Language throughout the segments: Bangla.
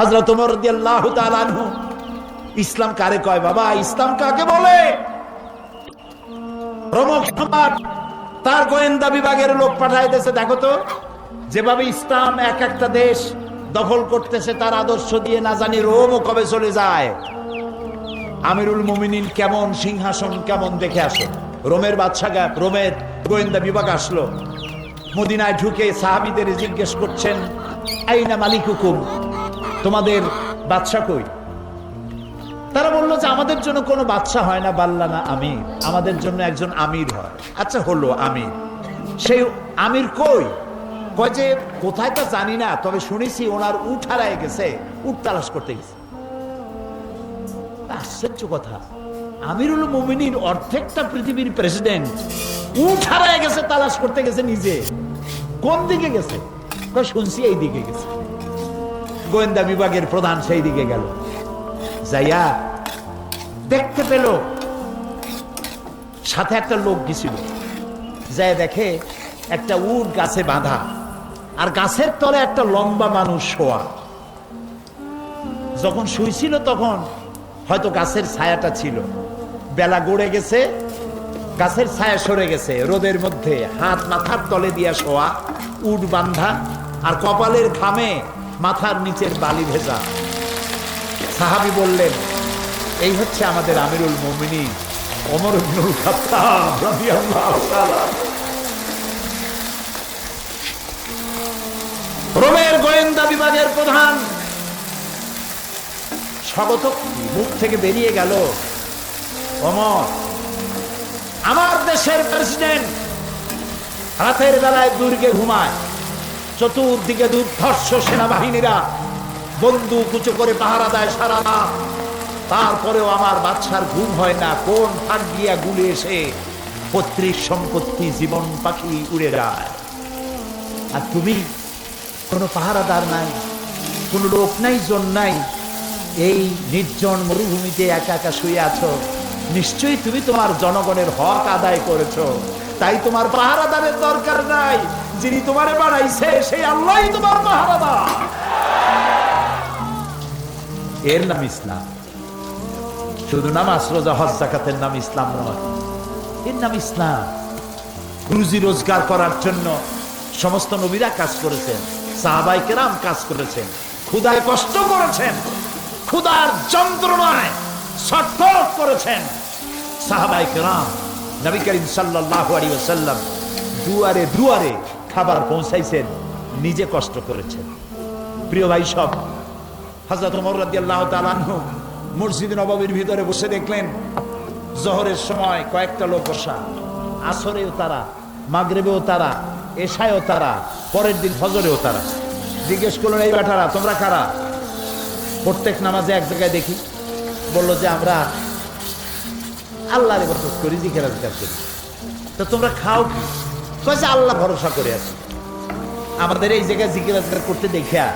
হজরত তাআলা ইসলাম কারে কয়, বাবা, ইসলাম কাকে বলে? তার গোয়েন্দা বিভাগের লোক পাঠাইতেছে দেখো তো, যেভাবে ইসলাম এক একটা দেশ দখল করতেছে, তার আদর্শ দিয়ে না জানি রোমও কবে চলে যায়। আমিরুল মুমিনিন কেমন, সিংহাসন কেমন দেখে আসো। রোমের বাদশাহ রোমের গোয়েন্দা বিভাগ আসলো। মদিনায় ঢুকে সাহাবিদের জিজ্ঞেস করছেন, আইনা মালিক হুকুম তোমাদের বাদশা কই? তারা বলল যে আমাদের জন্য কোনো বাদশা হয় না, বাল্লা না আমির। আমাদের জন্য একজন আমির হয়। আচ্ছা হলো আমির। সেই আমির কই? কয় যে, কোথায় তা জানি না, তবে শুনেছি ওনার উঠ হারায় গেছে উঠ তালাশ করতে গেছে। আশ্চর্য কথা। আমিরুল মুমিনিন অর্ধেকটা পৃথিবীর প্রেসিডেন্ট উঠ হারায় গেছে, তালাশ করতে গেছে নিজে। কোন দিকে গেছে? শুনছি এই দিকে গেছে। গোয়েন্দা বিভাগের প্রধান সেই দিকে গেল। যাইয়া দেখতে পেল, সাথে একটা লোক গেছিল যাই দেখে একটা উট গাছে বাঁধা, আর গাছের তলে একটা লম্বা মানুষ শোয়া। যখন শুইছিল তখন হয়তো গাছের ছায়াটা ছিল। বেলা গড়ে গেছে, গাছের ছায়া সরে গেছে। রোদের মধ্যে হাত মাথার তলে দিয়া শোয়া, উট বান্ধা আর কপালের ঘামে মাথার নিচের বালি ভেজা। সাহাবি বললেন, এই হচ্ছে আমাদের আমিরুল মোমিনী অমর রোমের গোয়েন্দা বিভাগের প্রধান স্বাগত মুখ থেকে বেরিয়ে গেল অমর আমার দেশের প্রেসিডেন্ট রাতের বেলায় দুর্গে ঘুমায়। চতুর্দিকে দুর্ধর্ষ সেনাবাহিনীরা বন্দুক উঁচু করে পাহারা দেয় সারা তারপরেও আমার বাচ্চার ঘুম হয় না, কোন ফাঁক দিয়া গুলে এসে পত্রিক সম্পত্তি জীবন পাখি উড়ে যায়। আর তুমি কোনো পাহারাদার নাই, কোনো লোক নাই, জন নাই, এই নির্জন মরুভূমিতে একা একা শুয়ে আছো। নিশ্চয়ই তুমি তোমার জনগণের হক আদায় করেছ, তাই তোমার পাহারাদারের দরকার নাই। যিনি তোমারে বানাইছে সেই আল্লাহই তোমার পাহারাদার এর নাম ইসলাম। শুধু নামাজ, রোজা, হজ জাকাতের নাম ইসলাম নয়। এর নাম ইসলাম। রুজি রোজগার করার জন্য সমস্ত নবীরা কাজ করেছেন, সাহাবাই কেরাম কাজ করেছেন, ক্ষুদায় কষ্ট করেছেন, ক্ষুদার যন্ত্রণায় ছটফট করেছেন। সাহাবাই কেরাম, নবী করিম সাল্লাল্লাহু আলাইহি ওয়াসাল্লাম দুয়ারে দুয়ারে খাবার পৌঁছাইছেন, নিজে কষ্ট করেছেন। প্রিয় ভাই সব রাদিয়াল্লাহু তাআলা আনহু মসজিদ নববীর ভিতরে বসে দেখলেন, জহরের সময় কয়েকটা লোক বসা। আসরেও তারা, মাগরেবেও তারা, এশায়ও তারা, পরের দিন ফজরেও তারা। জিজ্ঞেস করলেন, এই বেটারা, তোমরা কারা? প্রত্যেক নামাজে এক জায়গায় দেখি, বলল যে, আমরা আল্লাহর ইবাদত করি জিজ্ঞাসা করি। তো তোমরা খাও কি? কয়েছে আল্লাহ ভরসা করে আছি। আমাদের এই জায়গায় জিজ্ঞাসা করতে দেখিয়া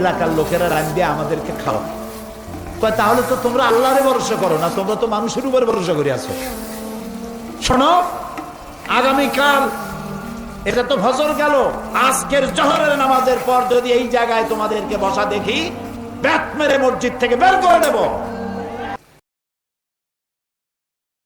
এলাকার লোকেরা রান দিয়ে আমাদেরকে খাওয়া। কয়, তাহলে তো তোমরা আল্লাহরে ভরসা করো না, তোমরা তো মানুষের উপর ভরসা করে আছো। শোনো, আগামীকাল এটা তো ফজর গেল, আজকের জহরের নামাজের পর যদি এই জায়গায় তোমাদেরকে বসা দেখি ব্যাট মেরে মসজিদ থেকে বের করে দেব।